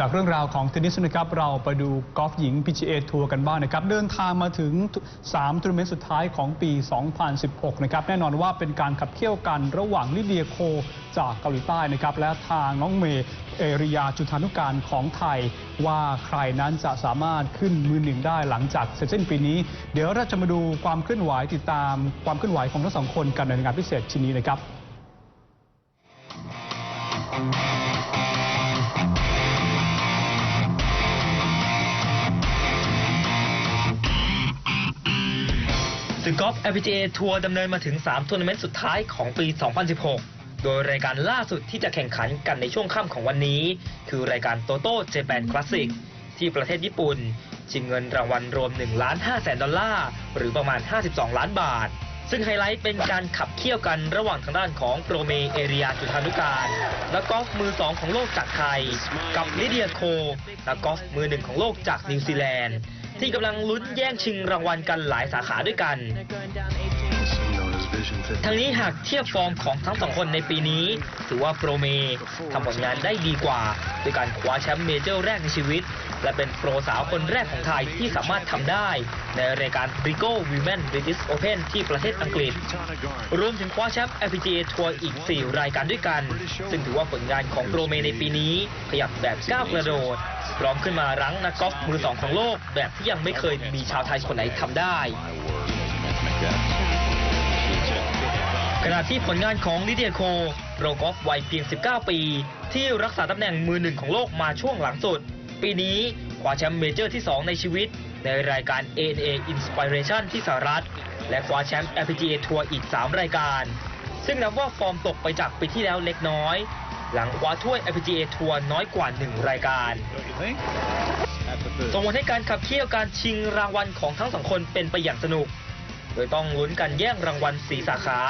จากเรื่องราวของเทนนิสนะครับเราไปดูกอล์ฟหญิง PGA ทัวร์กันบ้างนะครับ เดินทางมาถึง 3ทัวร์นาเมนต์สุดท้ายของปี 2016 นะครับ แน่นอนว่าเป็นการขับเคี่ยวกันระหว่างลิเดียโคจากเกาหลีใต้นะครับ และทางน้องเมย์เอริยาจุธานุการของไทย ว่าใครนั้นจะสามารถขึ้นมือหนึ่งได้หลังจากเสร็จสิ้นปีนี้ เดี๋ยวเราจะมาดูความเคลื่อนไหวติดตามความเคลื่อนไหวของทั้งสองคนกันในงานพิเศษชิ้นนี้นะครับ ศึกกอล์ฟ LPGA ทัวร์ดำเนินมาถึง 3 ทัวร์นาเมนต์สุดท้ายของปี 2016 โดยรายการล่าสุดที่จะแข่งขันกันในช่วงค่ำของวันนี้ คือรายการโตโต้เจแปนคลาสสิกที่ประเทศญี่ปุ่น ชิงเงินรางวัลรวม1ล้าน5แสนดอลลาร์ หรือประมาณ 52 ล้านบาท ซึ่งไฮไลท์เป็นการขับเคี่ยวกันระหว่างทางด้านของโปรเมเอเรียจุธานุการและกอล์ฟมือ2ของโลกจากไทย กับลิเดียโคและกอล์ฟมือหนึ่งของโลกจากนิวซีแลนด์ ที่กำลังลุ้นแย่งชิงรางวัลกันหลายสาขาด้วยกัน ทั้งนี้หากเทียบฟอร์มของทั้งสองคนในปีนี้ ถือว่าโปรเมทำผลงานได้ดีกว่าด้วยการคว้าแชมป์เมเจอร์แรกในชีวิต และเป็นโปรสาวคนแรกของไทยที่สามารถทำได้ ในรายการ Rigo Women British Open ที่ประเทศอังกฤษ รวมถึงคว้าแชมป์ LPGA ทัวร์อีก 4 รายการด้วยกัน ซึ่งถือว่าผลงานของโปรเมในปีนี้ ขยับแบบก้าวกระโดด พร้อมขึ้นมารั้งนักกอล์ฟมือสองของโลก แบบที่ยังไม่เคยมีชาวไทยคนไหนทำได้ขณะที่ผลงานของลิเดียโคโรกอล์ฟวัยเพียง 19 ปี ที่รักษาตำแหน่งมือหนึ่งของโลกมาช่วงหลังสุด ปีนี้คว้าแชมป์เมเจอร์ที่ 2 ในชีวิต ในรายการ ANA Inspiration ที่สหรัฐ และคว้าแชมป์ LPGA ทัวร์อีก 3 รายการ ซึ่งนับว่าฟอร์มตกไปจากปีที่แล้วเล็กน้อย หลังคว้าถ้วย LPGA ทัวร์น้อยกว่า 1 รายการส่งผลให้การขับเคี่ยวการชิงรางวัลของทั้งสองคนเป็นไปอย่างสนุก โดยต้องลุ้นกันแย่งรางวัล4สาขา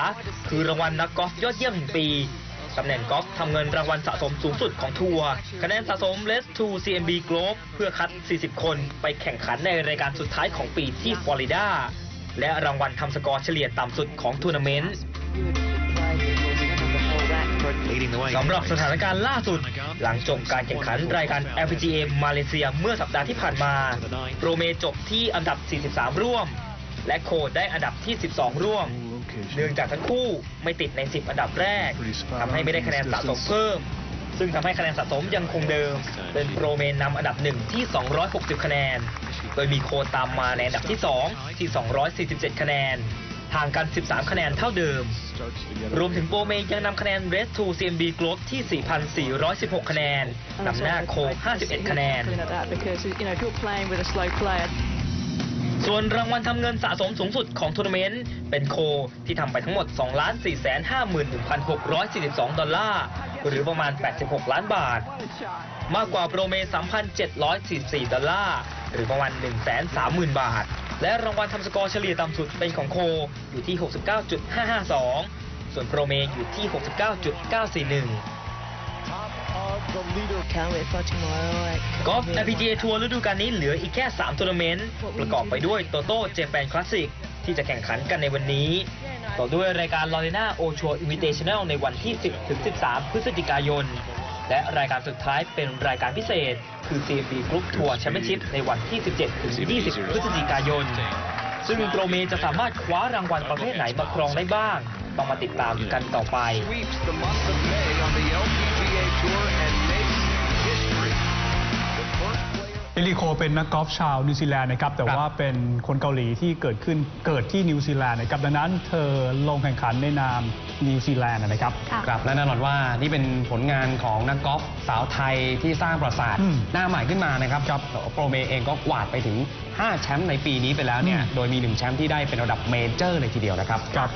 คือรางวัลนักกอล์ฟยอดเยี่ยมแห่งปี ตำแหน่งกอล์ฟทำเงินรางวัลสะสมสูงสุดของทัวร์คะแนนสะสม Less to CMB Globe เพื่อคัด 40 คนไปแข่งขันในรายการสุดท้ายของปีที่ฟลอริดา และรางวัลทำสกอร์เฉลี่ยต่ำสุดของทัวร์นาเมนต์สำหรับสถานการณ์ล่าสุด หลังจบการแข่งขันรายการ LPGA มาเลเซียเมื่อสัปดาห์ที่ผ่านมา โปรเมจบที่อันดับ 43 ร่วม และโคดได้อันดับที่ 12 ร่วม เนื่องจากทั้งคู่ไม่ติดใน 10 อันดับแรกทำให้ไม่ได้คะแนนสะสมเพิ่ม ซึ่งทำให้คะแนนสะสมยังคงเดิม เป็นโปรเมนนำอันดับหนึ่งที่ 260 คะแนน โดยมีโคดตามมาในอันดับที่ 2 ที่ 247 คะแนนห่างกัน 13 คะแนนเท่าเดิม รวมถึงโปรเมยังนำคะแนน Red to CMB Globe ที่ 4,416 คะแนน นำหน้าโค51 คะแนน ส่วนรางวัลทำเงินสะสมสูงสุดของทัวร์นาเมนต์เป็นโคที่ทำไปทั้งหมด 2 4 5 1 6 4 2 ดอลลาร์ หรือประมาณ 86 ล้านบาท มากกว่าโปรเม3,744 ดอลลาร์ หรือประมาณ 130,000 บาท และรางวัลทำสกอร์เฉลี่ยต่ำสุดเป็นของโคอยู่ที่ 69.552 ส่วนโปรเมอยู่ที่ 69.941 กอล์ฟ LPGA ทัวร์ฤดูกาลนี้เหลืออีกแค่ 3ทัวร์นาเมนต์ประกอบไปด้วยโตโต้เจแปนคลาสสิกที่จะแข่งขันกันในวันนี้ ต่อด้วยรายการลอ r ร n นาโอชัวอินวิเ t ชั n แนลในวันที่ 10ถึง13 พฤศจิกายน และรายการสุดท้ายเป็นรายการพิเศษ คือ CFB Group Tour Championship ในวันที่ 17ถึง20 พฤศจิกายน ซึ่งโปรเมจะสามารถคว้ารางวัลประเภทไหนมาครองได้บ้าง ต้องมาติดตามกันต่อไป เอลิโคเป็นนักกอล์ฟชาวนิวซีแลนด์นะครับแต่ครับว่าเป็นคนเกาหลีที่เกิดขึ้นเกิดที่นิวซีแลนด์นะครับดังนั้นเธอลงแข่งขันในนามนิวซีแลนด์นะครับครับและแน่นอนว่านี่เป็นผลงานของนักกอล์ฟสาวไทยที่สร้างประสาทอืมหน้าใหม่ขึ้นมานะครับครับโปรเมเองก็กวาดไปถึง 5 แชมป์ในปีนี้ไปแล้วเนี่ยอืมโดยมี 1 แชมป์ที่ได้เป็นระดับเมเจอร์เลยทีเดียวนะครับครับ